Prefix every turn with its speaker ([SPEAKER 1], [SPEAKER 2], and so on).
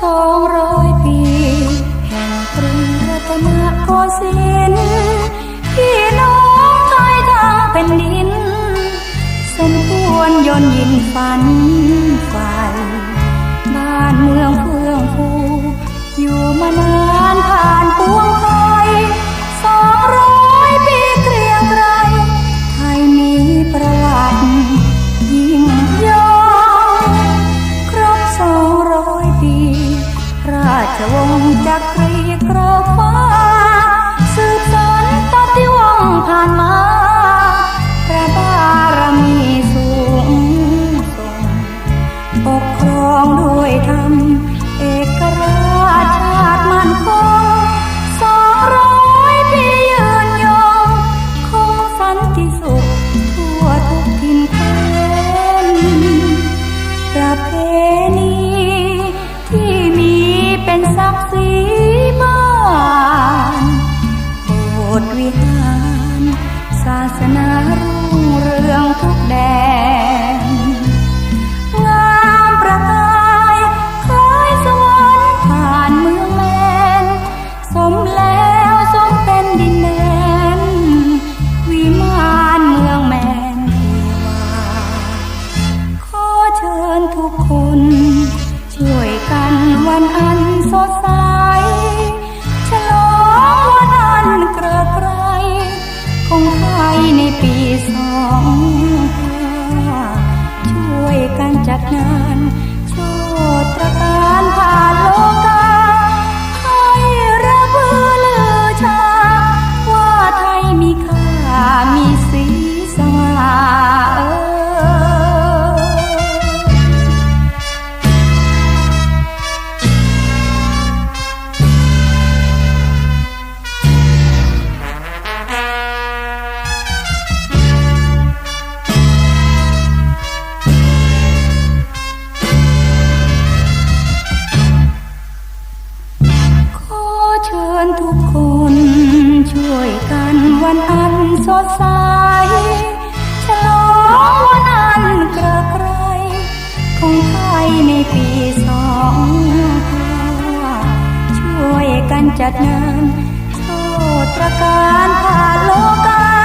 [SPEAKER 1] สองร้อยปี แห่งกรุงรัตนโกสินทร์พี่น้องไทยทั้งเป็นดินส้นควรยนยินฝัน ราชวงศ์จักรี รักสีบ้านโปรดวิหาร ปีสองช่วยกันจัดงาน อนทุกคนช่วยกันวันอันสดใสฉลองวันอันกระไกรของไทยในปีสองห้าช่วยกันจัดงานโทษตรการผ่านโลกา